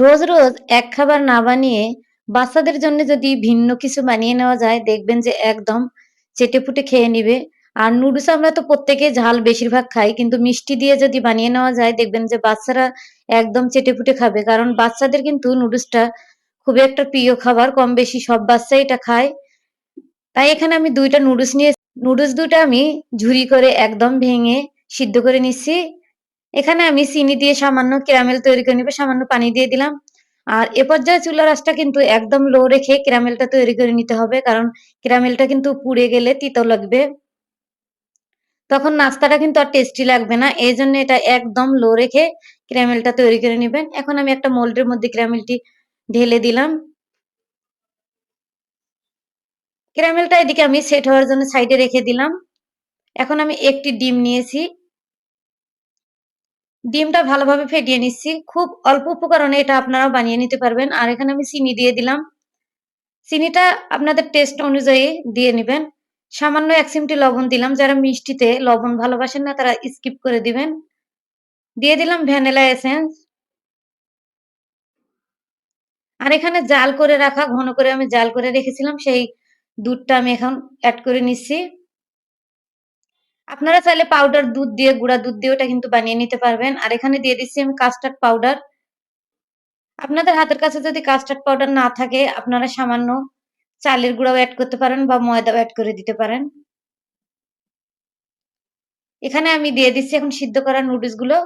রোজ রোজ এক খাবার না বানিয়ে বাচ্চাদের জন্য যদি ভিন্ন কিছু বানিয়ে নেওয়া যায়, দেখবেন যে একদম চেটেপুটে খেয়ে নিবে। আর নুডলস আমরা তো প্রত্যেকে ঝাল বেশিরভাগ খাই, কিন্তু মিষ্টি দিয়ে যদি বানিয়ে নেওয়া যায়, দেখবেন যে বাচ্চারা একদম চেটেপুটে খাবে। কারণ বাচ্চাদের কিন্তু নুডলসটা খুবই একটা প্রিয় খাবার কম বেশি সব বাচ্চাই এটা খায়। তাই এখানে আমি দুইটা নুডলস নিয়ে, নুডলস দুটো আমি ঝুরি করে একদম ভেঙে সিদ্ধ করে নিচ্ছি। এখানে আমি চিনি দিয়ে সামান্য ক্যারামেল তৈরি করে নিবে, সামান্য পানি দিয়ে দিলাম। আর এ পর্যায়ে চুলার আঁচটা কিন্তু একদম লো রেখে ক্যারামেলটা তৈরি করে নিতে হবে, কারণ ক্যারামেলটা কিন্তু পুড়ে গেলে তিতো লাগবে। তখন নাস্তাটা কিন্তু আর টেস্টি লাগবে না, এই জন্য এটা একদম লো রেখে ক্যারামেলটা তৈরি করে নেবেন। এখন আমি একটা মোল্ডের মধ্যে ক্যারামেলটি ঢেলে দিলাম। ক্যারামেলটা এদিকে আমি সেট হওয়ার জন্য সাইডে রেখে দিলাম। এখন আমি একটি ডিম নিয়েছি। ডিমটা ভালোভাবে ফেটিয়ে নিচ্ছি। খুব অল্প উপকরণে এটা আপনারা বানিয়ে নিতে পারবেন। আর এখানে আমি চিনি দিয়ে দিলাম। চিনিটা আপনাদের টেস্ট অনুযায়ী দিয়ে নেবেন। সামান্য এক চিমটি লবণ দিলাম। যারা মিষ্টিতে লবণ ভালোবাসেন না, তারা স্কিপ করে দিবেন। দিয়ে দিলাম ভ্যানিলা এসেন্স আর এখানে জাল করে রাখা, ঘন করে আমি জাল করে রেখেছিলাম। সেই দুধটা আমি এখন অ্যাড করে নিচ্ছি। আপনারা চাইলে পাউডার দুধ দিয়ে, গুঁড়া দুধ দিয়ে ওটা কিন্তু বানিয়ে নিতে পারবেন। আর এখানে দিয়ে দিচ্ছি আমি কাস্টার্ড পাউডার আপনাদের হাতের কাছে যদি কাস্টার্ড পাউডার না থাকে, আপনারা সামান্য চালের গুঁড়াও অ্যাড করতে পারেন বা ময়দাও অ্যাড করে দিতে পারেন। এখানে আমি দিয়ে দিচ্ছি এখন সিদ্ধ করা নুডলসগুলো।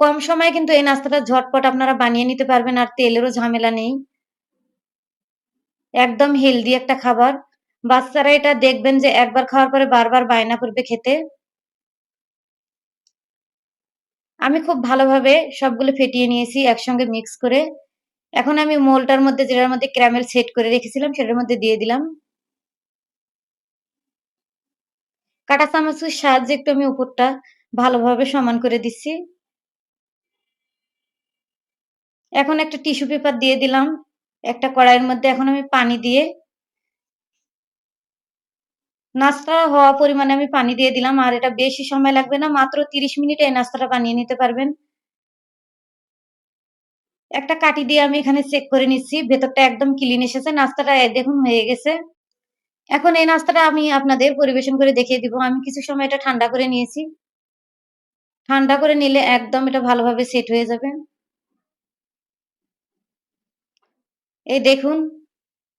কম সময়ে কিন্তু এই নাস্তাটা ঝটপট আপনারা বানিয়ে নিতে পারবেন, আর তেলেরও ঝামেলা নেই। একদম হেলদি একটা খাবার। বাচ্চারা এটা দেখবেন যে একবার খাওয়ার পরে বারবার বায়না করবে খেতে। আমি খুব ভালোভাবে সবগুলো ফেটিয়ে নিয়েছি, একসঙ্গে মিক্স করে। এখন আমি মোলটার মধ্যে যেটার মধ্যে ক্যারামেল সেট করে রেখেছিলাম, সেটার মধ্যে দিয়ে দিলাম। কাটা চামচের সাহায্যে একটু আমি উপরটা ভালোভাবে সমান করে দিচ্ছি। এখন একটা টিস্যু পেপার দিয়ে দিলাম। একটা কড়াইয়ের মধ্যে এখন আমি পানি দিয়ে নাস্তা হওয়া পরিমাণে আমি পানি দিয়ে দিলাম, আর এটা বেশি সময় লাগবে না, মাত্র তিরিশ মিনিটে এই নাস্তাটা বানিয়ে নিতে পারবেন। একটা কাটি দিয়ে আমি এখানে চেক করে নিচ্ছি, ভেতরটা একদম ক্লিন এসেছে, নাস্তাটা দেখুন হয়ে গেছে। এখন এই নাস্তাটা আমি আপনাদের পরিবেশন করে দেখিয়ে দিব, আমি কিছু সময় এটা ঠান্ডা করে নিয়েছি। ঠান্ডা করে নিলে একদম এটা ভালোভাবে সেট হয়ে যাবে। এই দেখুন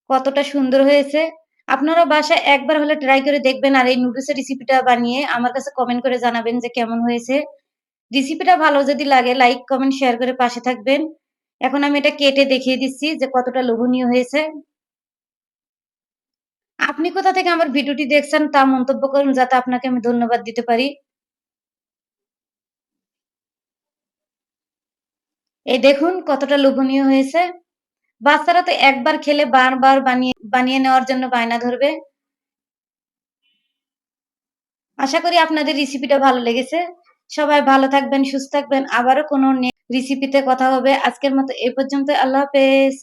কতটা সুন্দর হয়েছে। আপনারা বাসায় একবার হলে ট্রাই করে দেখবেন আর এই নুডলসের রেসিপিটা বানিয়ে আমার কাছে কমেন্ট করে জানাবেন যে কেমন হয়েছে। রেসিপিটা ভালো যদি লাগে লাইক কমেন্ট শেয়ার করে পাশে থাকবেন। এখন আমি এটা কেটে দেখিয়ে দিচ্ছি যে কতটা লোভনীয় হয়েছে। আপনি কোথা থেকে আমার ভিডিওটি দেখছেন তা মন্তব্য করুন যাতে আপনাকে আমি ধন্যবাদ দিতে পারি। এই দেখুন কতটা লোভনীয় হয়েছে। বাচ্চারা তো একবার খেলে বারবার বানিয়ে বানিয়ে নেওয়ার জন্য বায়না ধরবে। আশা করি আপনাদের রেসিপিটা ভালো লেগেছে। সবাই ভালো থাকবেন, সুস্থ থাকবেন। আবারও কোনো রেসিপিতে কথা হবে। আজকের মতো এই পর্যন্ত আল্লাহ হাফেজ।